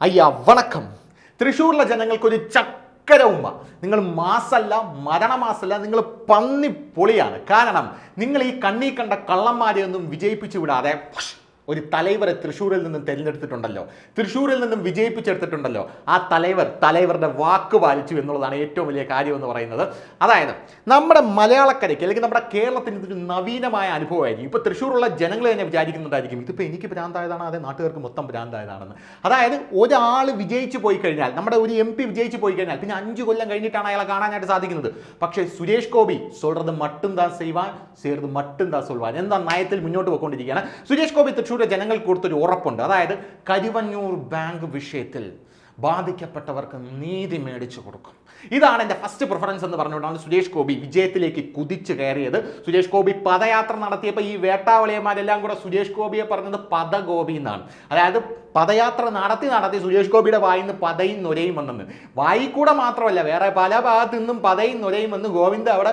അയ്യ വണക്കം. തൃശ്ശൂരിലെ ജനങ്ങൾക്കൊരു ചക്കര ഉമ്മ. നിങ്ങൾ മാസല്ല മരണമാസല്ല നിങ്ങൾ പന്നി പൊളിയാണ് കാരണം നിങ്ങൾ ഈ കണ്ണീ കണ്ട കള്ളന്മാരെയൊന്നും വിജയിപ്പിച്ചു വിടാതെ ഒരു തലൈവരെ തൃശ്ശൂരിൽ നിന്നും തിരഞ്ഞെടുത്തിട്ടുണ്ടല്ലോ. തൃശ്ശൂരിൽ നിന്നും വിജയിപ്പിച്ചെടുത്തിട്ടുണ്ടല്ലോ. ആ തലൈവർ തലൈവരുടെ വാക്ക് പാലിച്ചു എന്നുള്ളതാണ് ഏറ്റവും വലിയ കാര്യം എന്ന് പറയുന്നത്. അതായത് നമ്മുടെ മലയാളക്കരയ്ക്ക് അല്ലെങ്കിൽ നമ്മുടെ കേരളത്തിന് ഇതൊരു നവീനമായ അനുഭവമായിരിക്കും. ഇപ്പോൾ തൃശ്ശൂരുള്ള ജനങ്ങൾ തന്നെ വിചാരിക്കുന്നുണ്ടായിരിക്കും ഇതിപ്പോൾ എനിക്ക് ഭ്രാന്തായതാണ് അതേ നാട്ടുകാർക്ക് മൊത്തം ഭ്രാന്തായതാണെന്ന്. അതായത് ഒരാൾ വിജയിച്ചു പോയി കഴിഞ്ഞാൽ നമ്മുടെ ഒരു എം പി വിജയിച്ചു പോയി കഴിഞ്ഞാൽ പിന്നെ അഞ്ച് കൊല്ലം കഴിഞ്ഞിട്ടാണ് അയാളെ കാണാനായിട്ട് സാധിക്കുന്നത്. പക്ഷേ സുരേഷ് ഗോപി സോൾറത് മട്ടും താ സെയ്വാൻ സേർത് മട്ടും താ സൊൽവാൻ എന്താ നയത്തിൽ മുന്നോട്ട് പോയിക്കൊണ്ടിരിക്കുകയാണ്. സുരേഷ് ഗോപി തൃശ്ശൂരിലെ ജനങ്ങൾക്ക് കൊടുത്തൊരു ഉറപ്പുണ്ട്. അതായത് കരുവന്നൂർ ബാങ്ക് വിഷയത്തിൽ ബാധിക്കപ്പെട്ടവർക്ക് നീതി മേടിച്ചു കൊടുക്കും. ഇതാണ് എന്റെ ഫസ്റ്റ് പ്രിഫറൻസ് എന്ന് പറഞ്ഞുകൊണ്ടാണ് സുരേഷ് ഗോപി വിജയത്തിലേക്ക് കുതിച്ചു കയറിയത്. സുരേഷ് ഗോപി പദയാത്ര നടത്തിയപ്പോൾ ഈ വേട്ടാവളിയന്മാരെല്ലാം കൂടെ സുരേഷ് ഗോപിയെ പറഞ്ഞത് പദഗോപി എന്നാണ്. അതായത് പദയാത്ര നടത്തി നടത്തി സുരേഷ് ഗോപിയുടെ വായിൽ നിന്ന് പതയും നൊരയും വന്നെന്ന്. വായി കൂടെ മാത്രമല്ല വേറെ പല ഭാഗത്തു നിന്നും പതയും നൊരയും വന്ന് ഗോവിന്ദ അവിടെ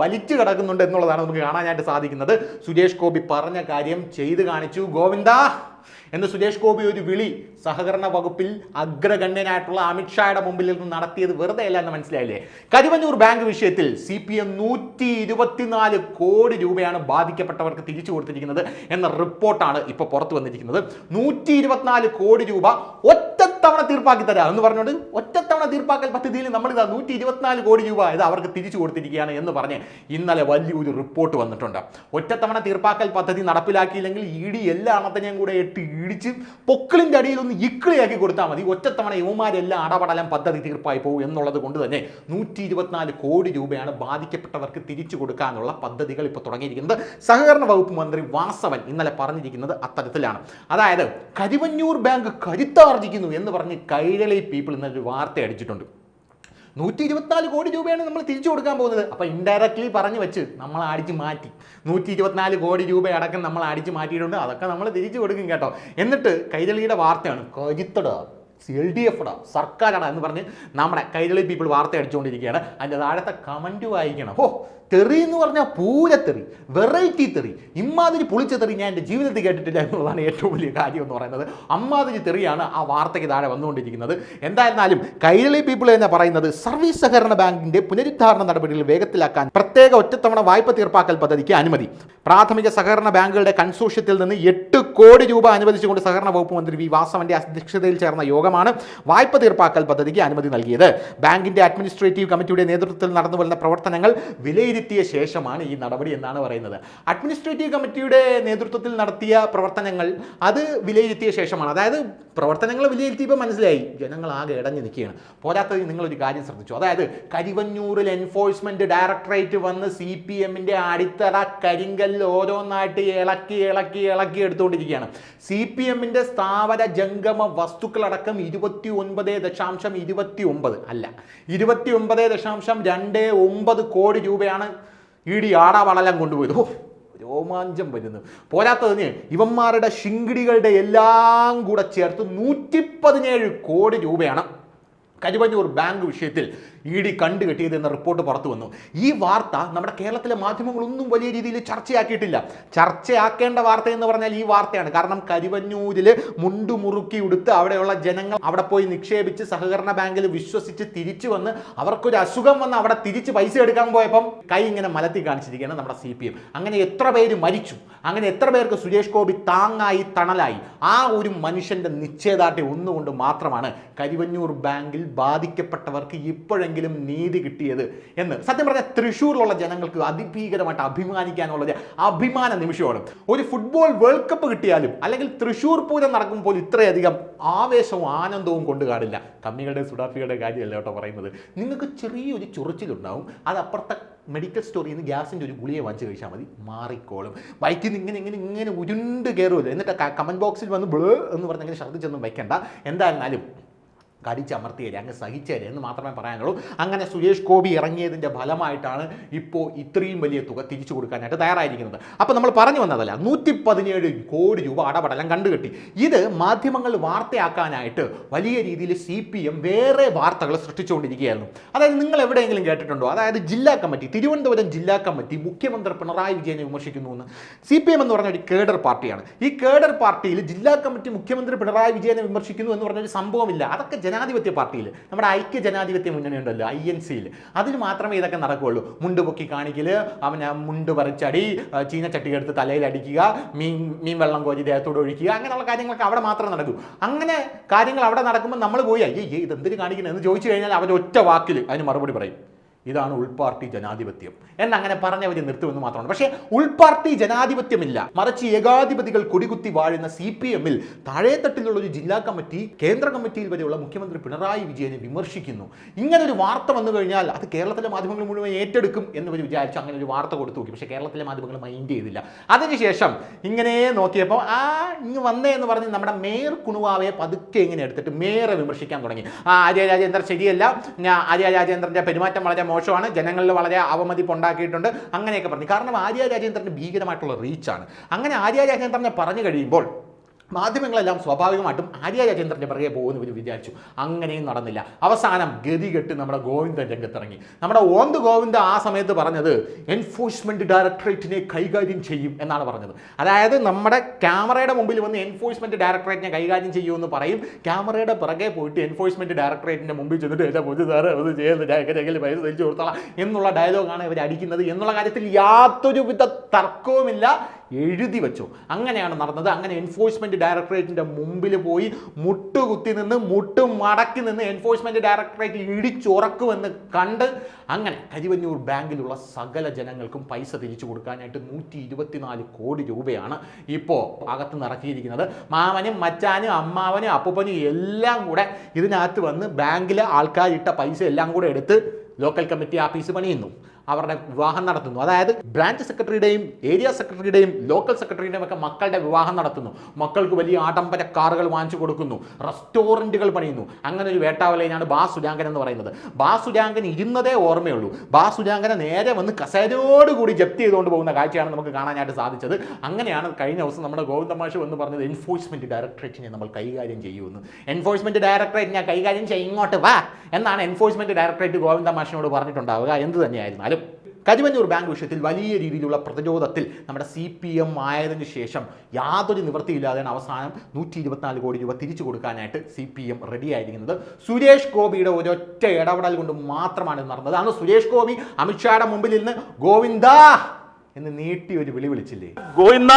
വലിച്ചു കിടക്കുന്നുണ്ട് എന്നുള്ളതാണ് നമുക്ക് കാണാനായിട്ട് സാധിക്കുന്നത്. സുരേഷ് ഗോപി പറഞ്ഞ കാര്യം ചെയ്തു കാണിച്ചു. ഗോവിന്ദ! എന്ന് സുരേഷ് ഗോപി ഒരു വിളി സഹകരണ വകുപ്പിൽ അഗ്രഗണ്യനായിട്ടുള്ള അമിത്ഷായുടെ മുമ്പിൽ നിന്ന് നടത്തിയത് വെറുതെ അല്ല എന്ന് മനസ്സിലായില്ലേ? കരുവന്നൂർ ബാങ്ക് വിഷയത്തിൽ സി പി എം നൂറ്റി ഇരുപത്തിനാല് കോടി രൂപയാണ് ബാധിക്കപ്പെട്ടവർക്ക് തിരിച്ചു കൊടുത്തിരിക്കുന്നത് എന്ന റിപ്പോർട്ടാണ് ഇപ്പോൾ പുറത്തു വന്നിരിക്കുന്നത്. നൂറ്റി ഇരുപത്തിനാല് കോടി രൂപ ഒറ്റത്തവണ തീർപ്പാക്കി തരാം എന്ന് പറഞ്ഞുകൊണ്ട് ഒറ്റത്തവണ തീർപ്പാക്കൽ പദ്ധതിയിൽ നമ്മൾ ഇതാ നൂറ്റി ഇരുപത്തിനാല് കോടി രൂപ ഇത് അവർക്ക് തിരിച്ചു കൊടുത്തിരിക്കുകയാണ് എന്ന് പറഞ്ഞ് ഇന്നലെ വലിയൊരു റിപ്പോർട്ട് വന്നിട്ടുണ്ട്. ഒറ്റത്തവണ തീർപ്പാക്കൽ പദ്ധതി നടപ്പിലാക്കിയില്ലെങ്കിൽ ഇ ഡി എല്ലാ അണത്തിനെയും കൂടെ ഇട്ട് ഇടിച്ച് പൊക്കിളിന്റെ അടിയിൽ ഒന്ന് ഇക്കിളിയാക്കി കൊടുത്താൽ മതി. ഒറ്റത്തവണ യുവമാരെല്ലാം അടപടലം പദ്ധതി തീർപ്പായി പോകും എന്നുള്ളത് കൊണ്ട് തന്നെ നൂറ്റി ഇരുപത്തിനാല് കോടി രൂപയാണ് ബാധിക്കപ്പെട്ടവർക്ക് തിരിച്ചു കൊടുക്കാനുള്ള പദ്ധതികൾ ഇപ്പോൾ തുടങ്ങിയിരിക്കുന്നത്. സഹകരണ വകുപ്പ് മന്ത്രി വാസവൻ ഇന്നലെ പറഞ്ഞിരിക്കുന്നത് അത്തരത്തിലാണ്. അതായത് കരിവന്നൂർ ബാങ്ക് കരുത്താർജിക്കുന്നു എന്ന് പറഞ്ഞ് കൈരളി പീപ്പിൾ ഇന്നൊരു വാർത്ത അടിച്ചിട്ടുണ്ട് നൂറ്റി ഇരുപത്തിനാല് കോടി രൂപയാണ് നമ്മൾ തിരിച്ചു കൊടുക്കാൻ പോകുന്നത്. അപ്പോൾ ഇൻഡയറക്ട്ലി പറഞ്ഞു വെച്ച് നമ്മൾ അടിച്ച് മാറ്റി. നൂറ്റി ഇരുപത്തിനാല് കോടി രൂപ അടക്കം നമ്മൾ അടിച്ച് മാറ്റിയിട്ടുണ്ട്. അതൊക്കെ നമ്മൾ തിരിച്ചു കൊടുക്കും കേട്ടോ. എന്നിട്ട് കൈരളിയുടെ വാർത്തയാണ്. കരുത്തട എൽ ഡി എഫ് സർക്കാരാണ് എന്ന് പറഞ്ഞ് നമ്മുടെ കൈരളി പീപ്പിൾ വാർത്ത അടിച്ചുകൊണ്ടിരിക്കുകയാണ്. അതിന്റെ താഴത്തെ കമന്റ് വായിക്കണം. ഓ തെറി എന്ന് പറഞ്ഞാൽ പൂരത്തെറി വെറൈറ്റി തെറി. ഇമ്മാതിരി പൊളിച്ച തെറി ഞാൻ എന്റെ ജീവിതത്തിൽ കേട്ടിട്ടില്ല എന്നുള്ളതാണ് ഏറ്റവും വലിയ കാര്യം എന്ന് പറയുന്നത്. അമ്മാതിരി തെറിയാണ് ആ വാർത്തയ്ക്ക് താഴെ വന്നുകൊണ്ടിരിക്കുന്നത്. എന്തായിരുന്നാലും കൈരളി പീപ്പിൾ എന്ന് പറയുന്നത് സർവീസ് സഹകരണ ബാങ്കിന്റെ പുനരുദ്ധാരണ നടപടികൾ വേഗത്തിലാക്കാൻ പ്രത്യേക ഒറ്റത്തവണ വായ്പ തീർപ്പാക്കൽ പദ്ധതിക്ക് അനുമതി. പ്രാഥമിക സഹകരണ ബാങ്കുകളുടെ കൺസോഷ്യത്തിൽ നിന്ന് എട്ട് കോടി രൂപ അനുവദിച്ചുകൊണ്ട് സഹകരണ വകുപ്പ് മന്ത്രി വി വാസവന്റെ അധ്യക്ഷതയിൽ ചേർന്ന യോഗമാണ് വായ്പ തീർപ്പാക്കൽ പദ്ധതിക്ക് അനുമതി നൽകിയത്. ബാങ്കിന്റെ അഡ്മിനിസ്ട്രേറ്റീവ് കമ്മിറ്റിയുടെ നേതൃത്വത്തിൽ നടന്നു വരുന്ന പ്രവർത്തനങ്ങൾ വിലയിരുത്തിയ ശേഷമാണ് ഈ നടപടി എന്നാണ് പറയുന്നത്. അഡ്മിനിസ്ട്രേറ്റീവ് കമ്മിറ്റിയുടെ നേതൃത്വത്തിൽ നടത്തിയ പ്രവർത്തനങ്ങൾ അത് വിലയിരുത്തിയ ശേഷമാണ്. അതായത് പ്രവർത്തനങ്ങൾ വിലയിരുത്തിയപ്പോൾ മനസ്സിലായി. ജനങ്ങൾ ആകെ ഇടഞ്ഞു നിൽക്കുകയാണ്. പോരാത്തത് നിങ്ങളൊരു കാര്യം ശ്രദ്ധിച്ചു? അതായത് കരിവന്നൂരിൽ എൻഫോഴ്സ്മെന്റ് ഡയറക്ടറേറ്റ് വന്ന് സി പി എമ്മിന്റെ അടിത്തറ കരിങ്കല്ല് ഓരോന്നായിട്ട് ഇളക്കി ഇളക്കി ഇളക്കി എടുത്തുകൊണ്ടിരിക്കുകയാണ്. സി പി എമ്മിന്റെ സ്ഥാവര ജംഗമ വസ്തുക്കളടക്കം ഇരുപത്തി ഒൻപത് ദശാംശം ഇരുപത്തി ഒമ്പത് അല്ല. ഇരുപത്തി ഒമ്പത് ദശാംശം രണ്ട് ഒമ്പത് കോടി രൂപയാണ് ഇ ഡി ആടാവളെല്ലാം കൊണ്ടുപോയത്. ഓ രോമാഞ്ചം വരുന്നു. പോരാത്തതിന് ഇവന്മാരുടെ ശിങ്കിടികളുടെ എല്ലാം കൂടെ ചേർത്ത് നൂറ്റി പതിനേഴ് കോടി രൂപയാണ്. കരിവന്നൂർ ബാങ്ക് വിഷയത്തിൽ ഇ ഡി കണ്ടുകെട്ടിയത് എന്ന റിപ്പോർട്ട് പുറത്തു വന്നു. ഈ വാർത്ത നമ്മുടെ കേരളത്തിലെ മാധ്യമങ്ങളൊന്നും വലിയ രീതിയിൽ ചർച്ചയാക്കിയിട്ടില്ല. ചർച്ചയാക്കേണ്ട വാർത്ത എന്ന് പറഞ്ഞാൽ ഈ വാർത്തയാണ്. കാരണം കരിവന്നൂരിൽ മുണ്ടുമുറുക്കി ഉടുത്ത് അവിടെയുള്ള ജനങ്ങൾ അവിടെ പോയി നിക്ഷേപിച്ച് സഹകരണ ബാങ്കിൽ വിശ്വസിച്ച് തിരിച്ചു വന്ന് അവർക്കൊരു അസുഖം വന്ന് അവിടെ തിരിച്ച് പൈസ എടുക്കാൻ പോയപ്പം കൈ ഇങ്ങനെ മലത്തി കാണിച്ചിരിക്കുകയാണ് നമ്മുടെ സി പി എം. അങ്ങനെ എത്ര പേര് മരിച്ചു? അങ്ങനെ എത്ര പേർക്ക് സുരേഷ് ഗോപി താങ്ങായി തണലായി? ആ ഒരു മനുഷ്യന്റെ നിശ്ചയദാർഢ്യം ഒന്നുകൊണ്ട് മാത്രമാണ് കരിവന്നൂർ ബാങ്കിൽ ബാധിക്കപ്പെട്ടവർക്ക് ഇപ്പോഴെങ്കിലും നീതി കിട്ടിയത് എന്ന്. സത്യം പറഞ്ഞാൽ തൃശ്ശൂരിലുള്ള ജനങ്ങൾക്ക് അതിഭീകരമായിട്ട് അഭിമാനിക്കാനുള്ള ഒരു അഭിമാന നിമിഷമാണ്. ഒരു ഫുട്ബോൾ വേൾഡ് കപ്പ് കിട്ടിയാലും അല്ലെങ്കിൽ തൃശ്ശൂർ പൂരം നടക്കുമ്പോൾ ഇത്രയധികം ആവേശവും ആനന്ദവും കൊണ്ട് കാണില്ല കമ്മികളുടെ സുഡാഫിയുടെ കാര്യമല്ല കേട്ടോ പറയുന്നത്. നിങ്ങൾക്ക് ചെറിയൊരു ചൊറിച്ചിലുണ്ടാവും. അത് അപ്പുറത്തെ മെഡിക്കൽ സ്റ്റോറിൽ നിന്ന് ഗ്യാസിന്റെ ഒരു ഗുളിയെ വാങ്ങിച്ച് കഴിച്ചാൽ മതി. മാറിക്കോളും. ബൈക്കിൽ നിന്ന് ഇങ്ങനെ ഇങ്ങനെ ഇങ്ങനെ ഉരുണ്ട് കയറുമല്ലോ എന്നിട്ട് കമന്റ് ബോക്സിൽ വന്ന് ബ്ലേ എന്ന് പറഞ്ഞ് ഇങ്ങനെ ഛർദ്ദിച്ചൊന്നും എന്തായാലും എന്തായിരുന്നാലും കടിച്ചമർത്തിയല്ലേ അങ്ങ് സഹിച്ചേരെ എന്ന് മാത്രമേ പറയാനുള്ളൂ. അങ്ങനെ സുരേഷ് ഗോപി ഇറങ്ങിയതിന്റെ ഫലമായിട്ടാണ് ഇപ്പോൾ ഇത്രയും വലിയ തുക തിരിച്ചു കൊടുക്കാനായിട്ട് തയ്യാറായിരിക്കുന്നത്. അപ്പോൾ നമ്മൾ പറഞ്ഞു വന്നതല്ല നൂറ്റി പതിനേഴ് കോടി രൂപ അടപടലം കണ്ടുകെട്ടി. ഇത് മാധ്യമങ്ങൾ വാർത്തയാക്കാനായിട്ട് വലിയ രീതിയിൽ സി പി എം വേറെ വാർത്തകൾ സൃഷ്ടിച്ചുകൊണ്ടിരിക്കുകയായിരുന്നു. അതായത് നിങ്ങൾ എവിടെയെങ്കിലും കേട്ടിട്ടുണ്ടോ? അതായത് ജില്ലാ കമ്മിറ്റി തിരുവനന്തപുരം ജില്ലാ കമ്മിറ്റി മുഖ്യമന്ത്രി പിണറായി വിജയനെ വിമർശിക്കുന്നു എന്ന്. സി പി എം എന്ന് പറഞ്ഞ ഒരു കേഡർ പാർട്ടിയാണ്. ഈ കേഡർ പാർട്ടിയിൽ ജില്ലാ കമ്മിറ്റി മുഖ്യമന്ത്രി പിണറായി വിജയനെ വിമർശിക്കുന്നു എന്ന് പറഞ്ഞൊരു സംഭവമില്ല. അതൊക്കെ ജനാധിപത്യ പാർട്ടിയിൽ നമ്മുടെ ഐക്യ ജനാധിപത്യ മുന്നണി ഉണ്ടല്ലോ ഐ എൻ സിയിൽ അതിൽ മാത്രമേ ഇതൊക്കെ നടക്കുകയുള്ളൂ മുണ്ട് പൊക്കി കാണിക്കൽ അവന് മുണ്ട് പറിച്ചടി ചീന ചീനച്ചട്ടി എടുത്ത് തലയിൽ അടിക്കുക മീൻ മീൻ വെള്ളം കോരി ദേഹത്തോട് ഒഴിക്കുക അങ്ങനെയുള്ള കാര്യങ്ങളൊക്കെ അവിടെ മാത്രം നടക്കൂ. അങ്ങനെ കാര്യങ്ങൾ അവിടെ നടക്കുമ്പോൾ നമ്മൾ പോയി അയ്യേ ഇത് എന്തിനു കാണിക്കുന്നത് എന്ന് ചോദിച്ചു കഴിഞ്ഞാൽ അവരൊറ്റ വാക്കിൽ അതിന് മറുപടി പറയും. ഇതാണ് ഉൾപാർട്ടി ജനാധിപത്യം. എന്നങ്ങനെ പറഞ്ഞവർ നിർത്തുമെന്ന് മാത്രമാണ്. പക്ഷേ ഉൾപാർട്ടി ജനാധിപത്യമില്ല. മറിച്ച് ഏകാധിപതികൾ കൊടികുത്തി വാഴുന്ന സി പി എമ്മിൽ താഴേത്തട്ടിലുള്ള ഒരു ജില്ലാ കമ്മിറ്റി കേന്ദ്ര കമ്മിറ്റിയിൽ വരെയുള്ള മുഖ്യമന്ത്രി പിണറായി വിജയനെ വിമർശിക്കുന്നു. ഇങ്ങനെ ഒരു വാർത്ത വന്നു കഴിഞ്ഞാൽ അത് കേരളത്തിലെ മാധ്യമങ്ങൾ മുഴുവൻ ഏറ്റെടുക്കും എന്നവർ വിചാരിച്ചു അങ്ങനെ ഒരു വാർത്ത കൊടുത്തു നോക്കി. പക്ഷേ കേരളത്തിലെ മാധ്യമങ്ങൾ മൈൻഡ് ചെയ്തില്ല. അതിനുശേഷം ഇങ്ങനെ നോക്കിയപ്പോൾ ആ ഇങ്ങ് വന്നേ എന്ന് പറഞ്ഞ് നമ്മുടെ മേയർ കുണുവാവയെ പതുക്കെ ഇങ്ങനെ എടുത്തിട്ട് മേയറെ വിമർശിക്കാൻ തുടങ്ങി. ആ ആര്യ രാജേന്ദ്രൻ ശരിയല്ല. ഞാൻ ആര്യ രാജേന്ദ്രന്റെ പെരുമാറ്റം വളരെ മോശമാണ്. ജനങ്ങളിൽ വളരെ അവമതിപ്പ് ഉണ്ടാക്കിയിട്ടുണ്ട് അങ്ങനെയൊക്കെ പറഞ്ഞു. കാരണം ആര്യ രാജേന്ദ്രന്റെ ഭീകരമായിട്ടുള്ള റീച്ചാണ് അങ്ങനെ ആര്യ രാജേന്ദ്രനെ പറഞ്ഞു കഴിയുമ്പോൾ മാധ്യമങ്ങളെല്ലാം സ്വാഭാവികമായിട്ടും ആര്യ രാജേന്ദ്രന്റെ പിറകെ പോകുന്നു ഇവർ വിചാരിച്ചു അങ്ങനെയും നടന്നില്ല. അവസാനം ഗതികെട്ട് നമ്മുടെ ഗോവിന്ദൻ രംഗത്തിറങ്ങി. നമ്മുടെ ഓന്ത് ഗോവിന്ദ ആ സമയത്ത് പറഞ്ഞത് എൻഫോഴ്സ്മെന്റ് ഡയറക്ടറേറ്റിനെ കൈകാര്യം ചെയ്യും എന്നാണ് പറഞ്ഞത്. അതായത് നമ്മുടെ ക്യാമറയുടെ മുമ്പിൽ വന്ന് എൻഫോഴ്സ്മെന്റ് ഡയറക്ടറേറ്റിനെ കൈകാര്യം ചെയ്യുമെന്ന് പറയും. ക്യാമറയുടെ പിറകെ പോയിട്ട് എൻഫോഴ്സ്മെന്റ് ഡയറക്ടറേറ്റിന്റെ മുമ്പിൽ ചെന്നിട്ട് എന്റെ പൊതു സാറ് അത് ചെയ്യുന്നത് പൈസ തിരിച്ചു കൊടുത്തോളാം എന്നുള്ള ഡയലോഗാണ് ഇവർ അടിക്കുന്നത് എന്നുള്ള കാര്യത്തിൽ യാതൊരുവിധ തർക്കവുമില്ല. എഴുതി വെച്ചു. അങ്ങനെയാണ് നടന്നത്. അങ്ങനെ എൻഫോഴ്സ്മെന്റ് ഡയറക്ടറേറ്റിന്റെ മുമ്പിൽ പോയി മുട്ടുകുത്തി നിന്ന് മുട്ട് മടക്കി നിന്ന് എൻഫോഴ്സ്മെന്റ് ഡയറക്ടറേറ്റ് ഇടിച്ചുറക്കുമെന്ന് കണ്ട് അങ്ങനെ കരിവന്നൂർ ബാങ്കിലുള്ള സകല ജനങ്ങൾക്കും പൈസ തിരിച്ചു കൊടുക്കാനായിട്ട് നൂറ്റി ഇരുപത്തിനാല് കോടി രൂപയാണ് ഇപ്പോൾ അകത്ത് നിറക്കിയിരിക്കുന്നത്. മാമനും മച്ചാനും അമ്മാവനും അപ്പൂപ്പനും എല്ലാം കൂടെ ഇതിനകത്ത് വന്ന് ബാങ്കിലെ ആൾക്കാരിട്ട പൈസ എല്ലാം കൂടെ എടുത്ത് ലോക്കൽ കമ്മിറ്റി ആഫീസ് പണിയുന്നു. അവരുടെ വിവാഹം നടത്തുന്നു. അതായത് ബ്രാഞ്ച് സെക്രട്ടറിയുടെയും ഏരിയ സെക്രട്ടറിയുടെയും ലോക്കൽ സെക്രട്ടറിയുടെയും ഒക്കെ മക്കളുടെ വിവാഹം നടത്തുന്നു. മക്കൾക്ക് വലിയ ആഡംബര കാറുകൾ വാങ്ങിച്ചു കൊടുക്കുന്നു. റെസ്റ്റോറന്റുകൾ പണിയുന്നു. അങ്ങനെ ഒരു വേട്ടാവലയിലാണ് ബാ എന്ന് പറയുന്നത്. ബാ ഇരുന്നതേ ഓർമ്മയുള്ളൂ. ബാ നേരെ വന്ന് കസേരയോടുകൂടി ജപ്തി ചെയ്തുകൊണ്ട് പോകുന്ന കാഴ്ചയാണ് നമുക്ക് കാണാനായിട്ട് സാധിച്ചത്. അങ്ങനെയാണ് കഴിഞ്ഞ ദിവസം നമ്മുടെ ഗോവിന്ദമാഷ് എന്ന് പറഞ്ഞത് എൻഫോഴ്സ്മെന്റ് ഡയറക്ടറേറ്റിനെ നമ്മൾ കൈകാര്യം ചെയ്യുമെന്ന്. എൻഫോഴ്സ്മെന്റ് ഡയറക്ടറേറ്റ് ഞാൻ കൈകാര്യം ചെയ്യും ഇങ്ങോട്ട് വാ എന്നാണ് എൻഫോഴ്സ്മെന്റ് ഡയറക്ടറേറ്റ് ഗോവിന്ദമാഷിനോട് പറഞ്ഞിട്ടുണ്ടാവുക. എന്ത് തന്നെയായിരുന്നാലും കരിവന്നൂർ ബാങ്ക് വിഷയത്തിൽ വലിയ രീതിയിലുള്ള പ്രതിരോധത്തിൽ നമ്മുടെ സി പി എം ആയതിന് ശേഷം യാതൊരു നിവൃത്തിയില്ലാതെയാണ് അവസാനം നൂറ്റി ഇരുപത്തിനാല് കോടി രൂപ തിരിച്ചു കൊടുക്കാനായിട്ട് സി പി എം റെഡി ആയിരിക്കുന്നത് സുരേഷ് ഗോപിയുടെ ഒരൊറ്റ ഇടപെടൽ കൊണ്ട് മാത്രമാണ് ഇത് നടന്നത്. അന്ന് സുരേഷ് ഗോപി അമിത്ഷായുടെ മുമ്പിൽ നിന്ന് ഗോവിന്ദ എന്ന് നീട്ടി ഒരു വിളി വിളിച്ചില്ലേ? ഗോവിന്ദ!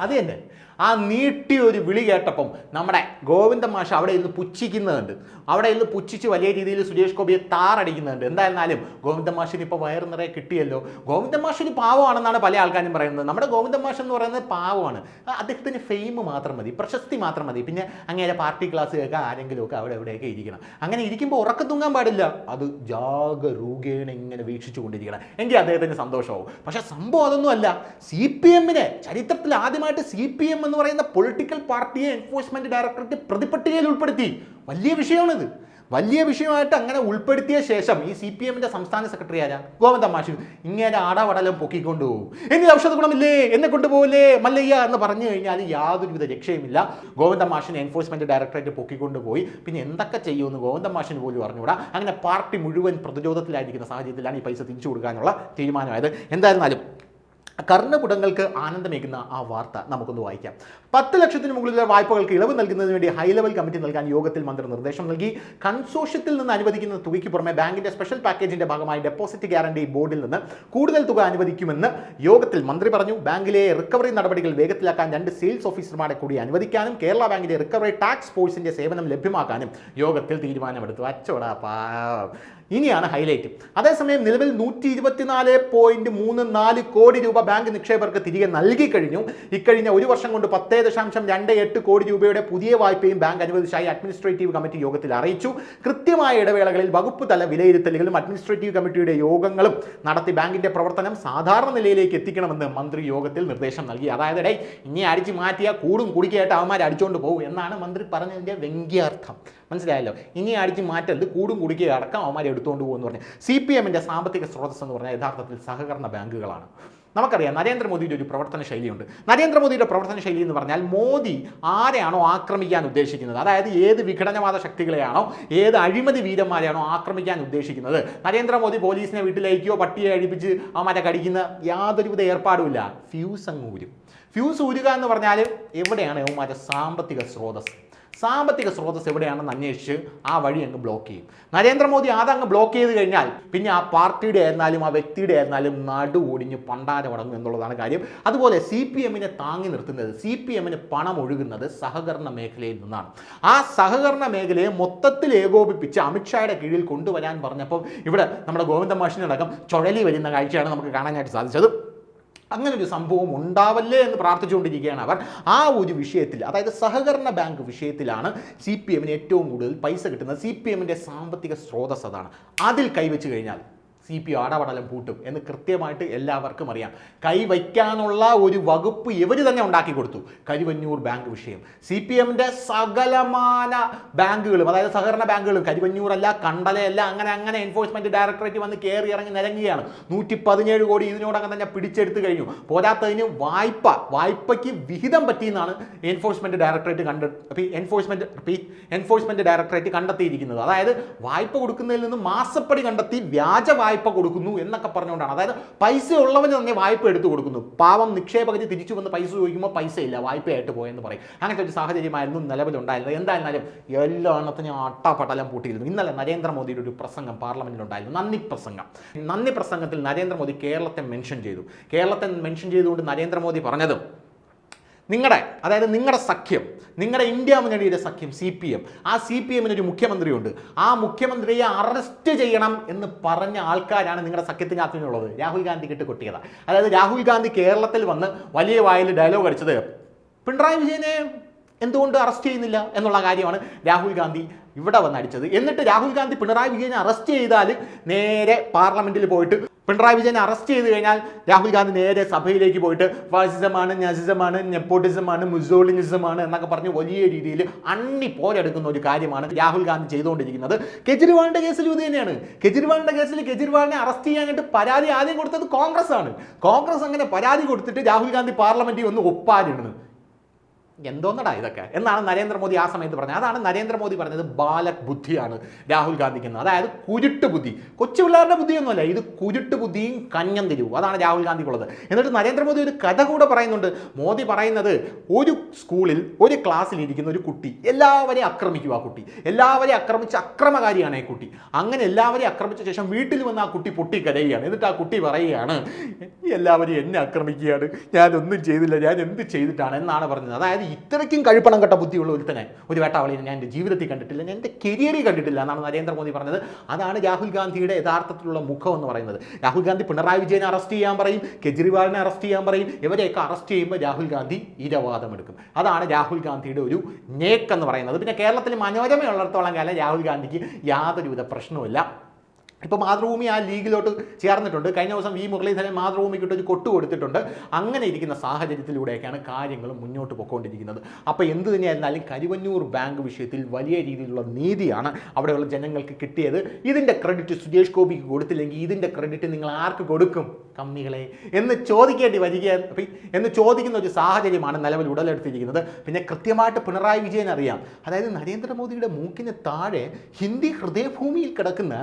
അത് തന്നെ. ആ നീട്ടി ഒരു വിളി കേട്ടപ്പം നമ്മുടെ ഗോവിന്ദ മാഷ അവിടെ ഇരുന്ന് പുച്ഛിക്കുന്നുണ്ട്. അവിടെ ഇരുന്ന് പുച്ഛിച്ച് വലിയ രീതിയിൽ സുരേഷ് ഗോപിയെ താറടിക്കുന്നുണ്ട്. എന്തായിരുന്നാലും ഗോവിന്ദ മാഷിന് ഇപ്പോൾ വയറ് നിറയെ കിട്ടിയല്ലോ. ഗോവിന്ദ മാഷിന് പാവമാണെന്നാണ് പല ആൾക്കാരും പറയുന്നത്. നമ്മുടെ ഗോവിന്ദ മാഷ് എന്ന് പറയുന്നത് പാവമാണ്. അദ്ദേഹത്തിന് ഫെയിം മാത്രം മതി പ്രശസ്തി മാത്രം മതി. പിന്നെ അങ്ങേരെ പാർട്ടി ക്ലാസ് കേൾക്കുക ആരെങ്കിലുമൊക്കെ അവിടെ എവിടെയൊക്കെ ഇരിക്കണം. അങ്ങനെ ഇരിക്കുമ്പോൾ ഉറക്കം തൂങ്ങാൻ പാടില്ല. അത് ജാഗരൂകേണ ഇങ്ങനെ വീക്ഷിച്ചു കൊണ്ടിരിക്കണം എങ്കിൽ അദ്ദേഹത്തിന് സന്തോഷമാവും. പക്ഷേ സംഭവം അതൊന്നുമല്ല സി പി എമ്മിനെ ചരിത്രത്തിൽ ആദ്യമായിട്ട് സി പി എം എന്ന് പറയുന്ന പൊളിറ്റിക്കൽ പാർട്ടിയെ എൻഫോഴ്സ്മെന്റ് ഡയറക്ടറേറ്റ് പ്രതിപട്ടികയിൽ ഉൾപ്പെടുത്തി. വലിയ വിഷയമാണിത്. വലിയ വിഷയമായിട്ട് അങ്ങനെ ഉൾപ്പെടുത്തിയ ശേഷം ഈ സി പി എമ്മിന്റെ സംസ്ഥാന സെക്രട്ടറി ആരാ? ഗോവിന്ദ മാഷി. ഇങ്ങനെ ആടാവടലം പൊക്കിക്കൊണ്ടു ഇനി ഔഷധ ഗുണമില്ലേ? എന്നെ കൊണ്ടുപോകില്ലേ മല്ലയ്യ എന്ന് പറഞ്ഞു കഴിഞ്ഞാൽ യാതൊരുവിധ രക്ഷയുമില്ല. ഗോവിന്ദ മാഷിനെ എൻഫോഴ്സ്മെന്റ് ഡയറക്ടറേറ്റ് പൊക്കിക്കൊണ്ടുപോയി പിന്നെ എന്തൊക്കെ ചെയ്യുമെന്ന് ഗോവിന്ദ മാഷിന് പോലും അറിഞ്ഞുകൂടാ. അങ്ങനെ പാർട്ടി മുഴുവൻ പ്രതിരോധത്തിലായിരിക്കുന്ന സാഹചര്യത്തിലാണ് ഈ പൈസ തിരിച്ചു കൊടുക്കാനുള്ള തീരുമാനമായത്. എന്തായിരുന്നാലും കർണപുടങ്ങൾക്ക് ആനന്ദമേകുന്ന ആ വാർത്ത നമുക്കൊന്ന് വായിക്കാം. പത്ത് ലക്ഷത്തിന് മുകളിലെ വായ്പകൾക്ക് ഇളവ് നൽകുന്നതിന് വേണ്ടി ഹൈ ലെവൽ കമ്മിറ്റി നൽകാൻ യോഗത്തിൽ മന്ത്രി നിർദ്ദേശം നൽകി. കൺസോഷ്യത്തിൽ നിന്ന് അനുവദിക്കുന്ന തുകയ്ക്ക് പുറമെ ബാങ്കിന്റെ സ്പെഷ്യൽ പാക്കേജിന്റെ ഭാഗമായി ഡെപ്പോസിറ്റ് ഗ്യാരണ്ടി ബോർഡിൽ നിന്ന് കൂടുതൽ തുക അനുവദിക്കുമെന്ന് യോഗത്തിൽ മന്ത്രി പറഞ്ഞു. ബാങ്കിലെ റിക്കവറി നടപടികൾ വേഗത്തിലാക്കാൻ രണ്ട് സെയിൽസ് ഓഫീസർമാരെ കൂടി അനുവദിക്കാനും കേരള ബാങ്കിന്റെ റിക്കവറി ടാക്സ് ഫോഴ്സിന്റെ സേവനം ലഭ്യമാക്കാനും യോഗത്തിൽ തീരുമാനമെടുത്തു. അച്ചോടാ ഇനിയാണ് ഹൈലൈറ്റ് അതേസമയം നിലവിൽ നൂറ്റി ഇരുപത്തിനാല് പോയിന്റ് മൂന്ന് നാല് കോടി രൂപ ബാങ്ക് നിക്ഷേപകർക്ക് തിരികെ നൽകി കഴിഞ്ഞു. ഇക്കഴിഞ്ഞ ഒരു വർഷം കൊണ്ട് പത്തേ ദശാംശം രണ്ട് എട്ട് കോടി രൂപയുടെ പുതിയ വായ്പയും ബാങ്ക് അനുവദിച്ചായി അഡ്മിനിസ്ട്രേറ്റീവ് കമ്മിറ്റി യോഗത്തിൽ അറിയിച്ചു. കൃത്യമായ ഇടവേളകളിൽ വകുപ്പ് തല വിലയിരുത്തലുകളും അഡ്മിനിസ്ട്രേറ്റീവ് കമ്മിറ്റിയുടെ യോഗങ്ങളും നടത്തി ബാങ്കിന്റെ പ്രവർത്തനം സാധാരണ നിലയിലേക്ക് എത്തിക്കണമെന്ന് മന്ത്രി യോഗത്തിൽ നിർദ്ദേശം നൽകി. അതായത് ഇനി അടിച്ചു മാറ്റിയ കൂടും കുടിക്കായിട്ട് അവന്മാർ അടിച്ചുകൊണ്ട് പോകും എന്നാണ് മന്ത്രി പറഞ്ഞതിന്റെ വ്യംഗ്യാർത്ഥം. മനസ്സിലായല്ലോ? ഇനി അടിച്ച് മാറ്റരുത്. കൂടും കുടുക്കുക അടക്കം അവന്മാരെ എടുത്തുകൊണ്ട് പോകുമെന്ന് പറഞ്ഞ്. സി പി എമ്മിന്റെ സാമ്പത്തിക സ്രോതസ് എന്ന് പറഞ്ഞാൽ യഥാർത്ഥത്തിൽ സഹകരണ ബാങ്കുകളാണ്. നമുക്കറിയാം നരേന്ദ്രമോദിയുടെ ഒരു പ്രവർത്തന ശൈലിയുണ്ട്. നരേന്ദ്രമോദിയുടെ പ്രവർത്തന ശൈലി എന്ന് പറഞ്ഞാൽ മോദി ആരെയാണോ ആക്രമിക്കാൻ ഉദ്ദേശിക്കുന്നത്? അതായത് ഏത് വിഘടനവാദ ശക്തികളെയാണോ ഏത് അഴിമതി വീരന്മാരെയാണോ ആക്രമിക്കാൻ ഉദ്ദേശിക്കുന്നത്? നരേന്ദ്രമോദി പോലീസിനെ വീട്ടിലേക്കോ പട്ടിയെ അഴിപ്പിച്ച് അവന്മാരെ കടിക്കുന്ന യാതൊരുവിധ ഏർപ്പാടുമില്ല ഫ്യൂസ് അങ്ങ് ഊരും. ഫ്യൂസ് ഊരുക എന്ന് പറഞ്ഞാൽ എവിടെയാണ് അവന്മാരുടെ സാമ്പത്തിക സ്രോതസ് സാമ്പത്തിക സ്രോതസ് എവിടെയാണെന്ന് അന്വേഷിച്ച് ആ വഴി അങ്ങ് ബ്ലോക്ക് ചെയ്യും. നരേന്ദ്രമോദി അതങ്ങ് ബ്ലോക്ക് ചെയ്ത് കഴിഞ്ഞാൽ പിന്നെ ആ പാർട്ടിയുടെ ആയിരുന്നാലും ആ വ്യക്തിയുടെ ആയിരുന്നാലും നടു ഒടിഞ്ഞ് പണ്ടാരം അടങ്ങും എന്നുള്ളതാണ് കാര്യം. അതുപോലെ സി പി എമ്മിനെ താങ്ങി നിർത്തുന്നത് സി പി എമ്മിന് പണം ഒഴുകുന്നത് സഹകരണ മേഖലയിൽ നിന്നാണ്. ആ സഹകരണ മേഖലയെ മൊത്തത്തിൽ ഏകോപിപ്പിച്ച് അമിത്ഷായുടെ കീഴിൽ കൊണ്ടുവരാൻ പറഞ്ഞപ്പോൾ ഇവിടെ നമ്മുടെ ഗോവിന്ദ മാഷിനടക്കം ചുഴലി വരുന്ന കാഴ്ചയാണ് നമുക്ക് കാണാനായിട്ട് സാധിച്ചത്. അങ്ങനെ ഒരു സംഭവം ഉണ്ടാവല്ലേ എന്ന് പ്രാർത്ഥിച്ചുകൊണ്ടിരിക്കുകയാണ് അവർ. ആ ഒരു വിഷയത്തിൽ അതായത് സഹകരണ ബാങ്ക് വിഷയത്തിലാണ് സി പി എമ്മിന് ഏറ്റവും കൂടുതൽ പൈസ കിട്ടുന്നത്. സി പി എമ്മിന്റെ സാമ്പത്തിക സ്രോതസ് അതാണ്. അതിൽ കൈവച്ച് കഴിഞ്ഞാൽ സി പി അടപടലം പൂട്ടും എന്ന് കൃത്യമായിട്ട് എല്ലാവർക്കും അറിയാം. കൈവയ്ക്കാനുള്ള ഒരു വകുപ്പ് ഇവർ തന്നെ ഉണ്ടാക്കി കൊടുത്തു. കരിവന്നൂർ ബാങ്ക് വിഷയം. സി പി എമ്മിന്റെ സകലമാന ബാങ്കുകളും അതായത് സഹകരണ ബാങ്കുകളും കരിവന്നൂരല്ല കണ്ടലയല്ല അങ്ങനെ അങ്ങനെ എൻഫോഴ്സ്മെന്റ് ഡയറക്ടറേറ്റ് വന്ന് കയറി ഇറങ്ങി നിരങ്ങുകയാണ് നൂറ്റി പതിനേഴ് കോടി ഇതിനോടകം തന്നെ പിടിച്ചെടുത്ത് കഴിഞ്ഞു. പോരാത്തതിന് വായ്പ വായ്പയ്ക്ക് വിഹിതം പറ്റിയെന്നാണ് എൻഫോഴ്സ്മെന്റ് ഡയറക്ടറേറ്റ് കണ്ട എൻഫോഴ്സ്മെന്റ് എൻഫോഴ്സ്മെന്റ് ഡയറക്ടറേറ്റ് കണ്ടെത്തിയിരിക്കുന്നത്. അതായത് വായ്പ കൊടുക്കുന്നതിൽ നിന്ന് മാസപ്പടി കണ്ടെത്തി വ്യാജ വായ്പ കൊടുക്കുന്നു എന്നൊക്കെ പറഞ്ഞുകൊണ്ടാണ്. അതായത് പൈസ ഉള്ളവന് തന്നെ വായ്പ എടുത്തു കൊടുക്കുന്നു. പാവം നിക്ഷേപകന് തിരിച്ചു വന്ന് പൈസ ചോദിക്കുമ്പോൾ പൈസ ഇല്ല വായ്പയായിട്ട് പോയെന്ന് പറയും. അങ്ങനത്തെ ഒരു സാഹചര്യമായിരുന്നു നിലവിലുണ്ടായിരുന്നത്. എന്തായിരുന്നാലും എല്ലാ എണ്ണത്തിനും അട്ടാപ്പട്ടലം പൂട്ടിയിരുന്നു. ഇന്നലെ നരേന്ദ്രമോദിയുടെ ഒരു പ്രസംഗം പാർലമെന്റിലുണ്ടായിരുന്നു. നന്ദി പ്രസംഗം. നന്ദി പ്രസംഗത്തിൽ നരേന്ദ്രമോദി കേരളത്തെ മെൻഷൻ ചെയ്തു. കേരളത്തെ മെൻഷൻ ചെയ്തുകൊണ്ട് നരേന്ദ്രമോദി പറഞ്ഞതും നിങ്ങളുടെ അതായത് നിങ്ങളുടെ സഖ്യം നിങ്ങളുടെ ഇന്ത്യ മുന്നണിയുടെ സഖ്യം സി പി എം ആ സി പി എമ്മിന് ഒരു മുഖ്യമന്ത്രിയുണ്ട്. ആ മുഖ്യമന്ത്രിയെ അറസ്റ്റ് ചെയ്യണം എന്ന് പറഞ്ഞ ആൾക്കാരാണ് നിങ്ങളുടെ സഖ്യത്തിനകത്തുള്ളത് രാഹുൽ ഗാന്ധി കിട്ട് കൊട്ടിയത് അതായത് രാഹുൽ ഗാന്ധി കേരളത്തിൽ വന്ന് വലിയ വായിൽ ഡയലോഗ് അടിച്ചത് പിണറായി വിജയനെ എന്തുകൊണ്ട് അറസ്റ്റ് ചെയ്യുന്നില്ല എന്നുള്ള കാര്യമാണ് രാഹുൽ ഗാന്ധി ഇവിടെ വന്ന് അടിച്ചത്. എന്നിട്ട് രാഹുൽ ഗാന്ധി പിണറായി വിജയനെ അറസ്റ്റ് ചെയ്താൽ നേരെ പാർലമെന്റിൽ പോയിട്ട് പിണറായി വിജയനെ അറസ്റ്റ് ചെയ്ത് കഴിഞ്ഞാൽ രാഹുൽ ഗാന്ധി നേരെ സഭയിലേക്ക് പോയിട്ട് ഫാസിസമാണ് നസിസമാണ് നെപ്പോട്ടിസമാണ് മുസോളിനിസമാണ് എന്നൊക്കെ പറഞ്ഞ് വലിയ രീതിയിൽ അണ്ണി പോരെടുക്കുന്ന ഒരു കാര്യമാണ് രാഹുൽ ഗാന്ധി ചെയ്തുകൊണ്ടിരിക്കുന്നത്. കെജ്രിവാളിന്റെ കേസിൽ ഇത് തന്നെയാണ്. കെജ്രിവാളിന്റെ കേസിൽ കെജ്രിവാളിനെ അറസ്റ്റ് ചെയ്യാനായിട്ട് പരാതി ആദ്യം കൊടുത്തത് കോൺഗ്രസ് ആണ് കോൺഗ്രസ് അങ്ങനെ പരാതി കൊടുത്തിട്ട് രാഹുൽ ഗാന്ധി പാർലമെന്റിൽ വന്ന് ഒപ്പാലിടുന്നത് എന്തോന്നടാ ഇതൊക്കെ? എന്നാണ് നരേന്ദ്രമോദി ആ സമയത്ത് പറഞ്ഞത്. അതാണ് നരേന്ദ്രമോദി പറഞ്ഞത് ബാലക് ബുദ്ധിയാണ് രാഹുൽ ഗാന്ധിക്ക് എന്ന് അതായത് കുരുട്ട് ബുദ്ധി. കൊച്ചു പിള്ളേരുടെ ബുദ്ധിയൊന്നുമല്ല. ഇത് കുരുട്ട് ബുദ്ധിയും കഞ്ഞം തിരിവും. അതാണ് രാഹുൽ ഗാന്ധിക്കുള്ളത്. എന്നിട്ട് നരേന്ദ്രമോദി ഒരു കഥ കൂടെ പറയുന്നുണ്ട്. മോദി പറയുന്നത് ഒരു സ്കൂളിൽ ഒരു ക്ലാസ്സിൽ ഇരിക്കുന്ന ഒരു കുട്ടി എല്ലാവരെയും ആക്രമിക്കുക ആ കുട്ടി. എല്ലാവരെയും ആക്രമിച്ച് അക്രമകാരിയാണ് ഈ കുട്ടി. അങ്ങനെ എല്ലാവരെയും ആക്രമിച്ച ശേഷം വീട്ടിൽ വന്ന് ആ കുട്ടി പൊട്ടി കരയുകയാണ് എന്നിട്ട് ആ കുട്ടി പറയുകയാണ് എല്ലാവരെയും എന്നെ ആക്രമിക്കുകയാണ്. ഞാനൊന്നും ചെയ്തില്ല. ഞാൻ എന്ത് ചെയ്തിട്ടാണ്? എന്നാണ് പറഞ്ഞത്. അതായത് ഇത്രയ്ക്കും കഴിപ്പണം കെട്ട ബുദ്ധിയുള്ള ഒരുത്തനെ ഒരു വേട്ടാവളിയെ ഞാൻ എന്റെ ജീവിതത്തിൽ കണ്ടിട്ടില്ല ഞാൻ എന്റെ കരിയറിൽ കണ്ടിട്ടില്ല എന്നാണ് നരേന്ദ്രമോദി പറഞ്ഞത്. അതാണ് രാഹുൽ ഗാന്ധിയുടെ യഥാർത്ഥത്തിലുള്ള മുഖം എന്ന് പറയുന്നത്. രാഹുൽ ഗാന്ധി പിണറായി വിജയനെ അറസ്റ്റ് ചെയ്യാൻ പറയും കെജ്രിവാളിനെ അറസ്റ്റ് ചെയ്യാൻ പറയും ഇവരെയൊക്കെ അറസ്റ്റ് ചെയ്യുമ്പോൾ രാഹുൽ ഗാന്ധി ഇരവാദം എടുക്കും. അതാണ് രാഹുൽ ഗാന്ധിയുടെ ഒരു നേക്ക് എന്ന് പറയുന്നത്. പിന്നെ കേരളത്തിൽ മനോരമയുള്ളിടത്തോളം കാലം രാഹുൽ ഗാന്ധിക്ക് യാതൊരുവിധ പ്രശ്നവുമില്ല. ഇപ്പോൾ മാതൃഭൂമി ആ ലീഗിലോട്ട് ചേർന്നിട്ടുണ്ട്. കഴിഞ്ഞ ദിവസം വി മുരളീധരൻ മാതൃഭൂമിക്കിട്ട് ഒരു കൊട്ട് കൊടുത്തിട്ടുണ്ട്. അങ്ങനെ ഇരിക്കുന്ന സാഹചര്യത്തിലൂടെയൊക്കെയാണ് കാര്യങ്ങൾ മുന്നോട്ട് പോയിക്കൊണ്ടിരിക്കുന്നത് അപ്പോൾ എന്ത് തന്നെയായിരുന്നാലും കരുവന്നൂർ ബാങ്ക് വിഷയത്തിൽ വലിയ രീതിയിലുള്ള നീതിയാണ് അവിടെയുള്ള ജനങ്ങൾക്ക് കിട്ടിയത്. ഇതിന്റെ ക്രെഡിറ്റ് സുരേഷ് ഗോപിക്ക് കൊടുത്തില്ലെങ്കിൽ ഇതിന്റെ ക്രെഡിറ്റ് നിങ്ങൾ ആർക്ക് കൊടുക്കും? കമ്മികളെ. എന്ന് ചോദിക്കേണ്ടി വരിക എന്ന് ചോദിക്കുന്ന ഒരു സാഹചര്യമാണ് നിലവിൽ ഉടലെടുത്തിരിക്കുന്നത്. പിന്നെ കൃത്യമായിട്ട് പിണറായി വിജയൻ അറിയാം. അതായത് നരേന്ദ്രമോദിയുടെ മൂക്കിന് താഴെ ഹിന്ദി ഹൃദയഭൂമിയിൽ കിടക്കുന്ന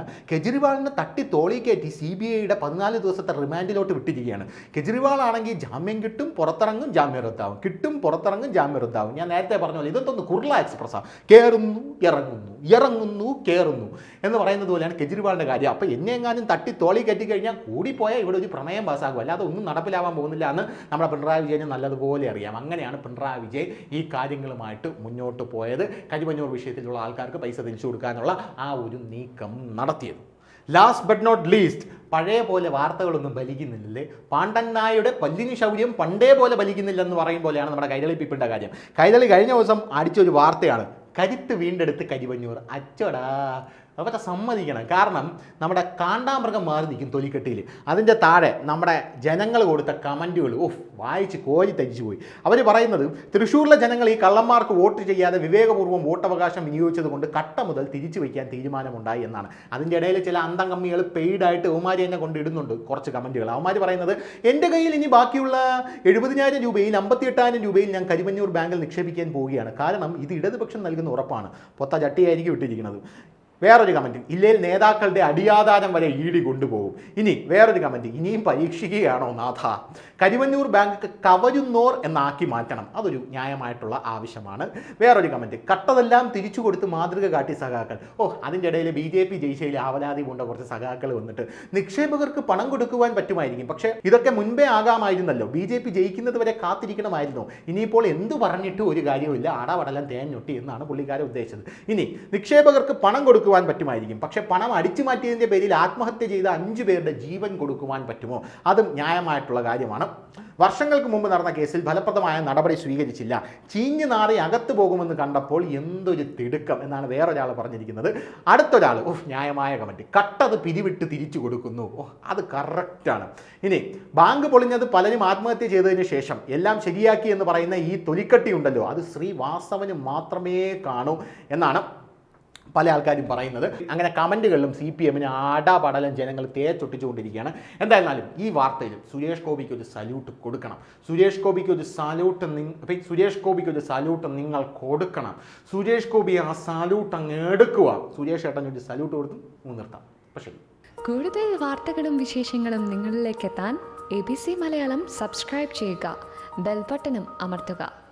കെജ്രിവാളിനെ തട്ടി തോളി കയറ്റി സി ബി ഐയുടെ പതിനാല് ദിവസത്തെ റിമാൻഡിലോട്ട് വിട്ടിരിക്കുകയാണ്. കെജ്രിവാൾ ആണെങ്കിൽ ജാമ്യം കിട്ടും പുറത്തിറങ്ങും ജാമ്യം റദ്ദാവും. കിട്ടും പുറത്തിറങ്ങും ജാമ്യം റദ്ദാവും. ഞാൻ നേരത്തെ പറഞ്ഞ പോലെ ഇതൊന്നും കുർള എക്സ്പ്രസ്സാണ് കയറുന്നു ഇറങ്ങുന്നു ഇറങ്ങുന്നു കയറുന്നു എന്ന് പറയുന്നത് പോലെയാണ് കെജ്രിവാളിന്റെ കാര്യം. അപ്പോൾ എന്നെങ്ങാനും തട്ടി തോളി കയറ്റി കഴിഞ്ഞാൽ കൂടിപ്പോയാൽ ഇവിടെ ഒരു പ്രമേയം പാസ്സാകും അല്ലാതെ ഒന്നും നടപ്പിലാവാൻ പോകുന്നില്ല എന്ന് നമ്മുടെ പിണറായി വിജയന് നല്ലതുപോലെ അറിയാം. അങ്ങനെയാണ് പിണറായി വിജയൻ ഈ കാര്യങ്ങളുമായിട്ട് മുന്നോട്ട് പോയത്. കരിമഞ്ഞൂർ വിഷയത്തിലുള്ള ആൾക്കാർക്ക് പൈസ തിരിച്ചു കൊടുക്കാനുള്ള ആ ഒരു നീക്കം നടത്തിയത്. ലാസ്റ്റ് ബട്ട് നോട്ട് ലീസ്റ്റ് പഴയ പോലെ വാർത്തകളൊന്നും ബലിക്കുന്നില്ലേ പാണ്ഡൻ പല്ലിനി പല്ലിന് ശൗര്യം പണ്ടേ പോലെ ബലിക്കുന്നില്ലെന്ന് പറയും പോലെയാണ് നമ്മുടെ കൈരളി പിപ്പിന്റെ കാര്യം. കൈതളി കഴിഞ്ഞ ദിവസം അടിച്ചൊരു വാർത്തയാണ്. കരുത്ത് വീണ്ടെടുത്ത് കരിവഞ്ഞൂർ. അച്ചോടാ. അവരെ സമ്മതിക്കണം. കാരണം നമ്മുടെ കാണ്ടാമൃഗം മാറി നിൽക്കും തൊലിക്കെട്ടിയിൽ. അതിന്റെ താഴെ നമ്മുടെ ജനങ്ങൾ കൊടുത്ത കമന്റുകൾ ഓഫ് വായിച്ച് കോരി തരിച്ചു പോയി. അവർ പറയുന്നത് തൃശ്ശൂരിലെ ജനങ്ങൾ ഈ കള്ളന്മാർക്ക് വോട്ട് ചെയ്യാതെ വിവേകപൂർവം വോട്ടവകാശം വിനിയോഗിച്ചത് കൊണ്ട് കട്ട മുതൽ തിരിച്ചു വയ്ക്കാൻ തീരുമാനമുണ്ടായി എന്നാണ്. അതിന്റെ ഇടയിൽ ചില അന്തം കമ്മികൾ പെയ്ഡായിട്ട് അവമാരി തന്നെ കൊണ്ട് ഇടുന്നുണ്ട് കുറച്ച് കമന്റുകൾ. അവന്മാർ പറയുന്നത് എന്റെ കയ്യിൽ ഇനി ബാക്കിയുള്ള എഴുപതിനായിരം രൂപയിൽ അമ്പത്തി എട്ടായിരം രൂപയിൽ ഞാൻ കരിമഞ്ഞൂർ ബാങ്കിൽ നിക്ഷേപിക്കാൻ പോവുകയാണ്. കാരണം ഇത് ഇടതുപക്ഷം നൽകുന്ന ഉറപ്പാണ്. പൊത്ത ചട്ടിയായിരിക്കും ഇട്ടിരിക്കുന്നത്. വേറൊരു കമന്റ് ഇല്ലേൽ നേതാക്കളുടെ അടിയാധാരം വരെ ഈടി കൊണ്ടുപോകും. ഇനി വേറൊരു കമന്റ് ഇനിയും പരീക്ഷിക്കുകയാണോ നാഥ? കരിവന്നൂർ ബാങ്ക് കവരുന്നോർ എന്നാക്കി മാറ്റണം. അതൊരു ന്യായമായിട്ടുള്ള ആവശ്യമാണ്. വേറൊരു കമന്റ് കട്ടതെല്ലാം തിരിച്ചു കൊടുത്ത് മാതൃക കാട്ടി സഖാക്കൾ. ഓ അതിന്റെ ഇടയിൽ ബി ജെ പി ജയിച്ചയിൽ ആവലാതി കൊണ്ട കുറച്ച് സഖാക്കൾ വന്നിട്ട് നിക്ഷേപകർക്ക് പണം കൊടുക്കുവാൻ പറ്റുമായിരിക്കും. പക്ഷേ ഇതൊക്കെ മുൻപേ ആകാമായിരുന്നല്ലോ. ബി ജെ പി ജയിക്കുന്നത് വരെ കാത്തിരിക്കണമായിരുന്നു. ഇനിയിപ്പോൾ എന്തു പറഞ്ഞിട്ടും ഒരു കാര്യമില്ല തേൻ തേഞ്ഞൊട്ടി എന്നാണ് പുള്ളിക്കാരെ ഉദ്ദേശിച്ചത്. ഇനി നിക്ഷേപകർക്ക് പണം കൊടുക്കുവാൻ പറ്റുമായിരിക്കും. പക്ഷേ പണം അടിച്ചു മാറ്റിയതിന്റെ പേരിൽ ആത്മഹത്യ ചെയ്ത അഞ്ച് പേരുടെ ജീവൻ കൊടുക്കുവാൻ പറ്റുമോ? അതും ന്യായമായിട്ടുള്ള കാര്യമാണ്. വർഷങ്ങൾക്ക് മുമ്പ് നടന്ന കേസിൽ ഫലപ്രദമായ നടപടി സ്വീകരിച്ചില്ല. ചീഞ്ഞു നാറി അകത്തു പോകുമെന്ന് കണ്ടപ്പോൾ എന്തൊരു തിടുക്കം എന്നാണ് വേറൊരാൾ പറഞ്ഞിരിക്കുന്നത്. അടുത്തൊരാൾ ഓ ന്യായമായ കമന്റ്. കട്ടത് പിരിവിട്ട് തിരിച്ചു കൊടുക്കുന്നു. ഓ അത് കറക്റ്റാണ് ഇനി ബാങ്ക് പൊളിഞ്ഞത് പലരും ആത്മഹത്യ ചെയ്തതിന് ശേഷം എല്ലാം ശരിയാക്കി എന്ന് പറയുന്ന ഈ തൊലിക്കട്ടി ഉണ്ടല്ലോ അത് ശ്രീവാസവന് മാത്രമേ കാണൂ എന്നാണ് പല ആൾക്കാരും പറയുന്നത്. അങ്ങനെ കമന്റുകളിലും സി പി എമ്മിന് ആടാപടലം ജനങ്ങൾ തേച്ചൊട്ടിച്ചുകൊണ്ടിരിക്കുകയാണ്. എന്തായിരുന്നാലും ഈ വാർത്തയിൽ സുരേഷ് ഗോപിക്ക് ഒരു സല്യൂട്ട് കൊടുക്കണം. സുരേഷ് ഗോപിക്ക് ഒരു സല്യൂട്ട് നി സുരേഷ് ഗോപിക്ക് ഒരു സല്യൂട്ട് നിങ്ങൾ കൊടുക്കണം. സുരേഷ് ഗോപി ആ സല്യൂട്ട് അങ്ങ് എടുക്കുക. സുരേഷ് ഏട്ടൻ ഒരു സല്യൂട്ട് കൊടുത്ത് നിർത്താം. പക്ഷേ കൂടുതൽ വാർത്തകളും വിശേഷങ്ങളും നിങ്ങളിലേക്ക് എത്താൻ A B C Malayalam subscribe ചെയ്യുക. ബെൽബട്ടനും അമർത്തുക.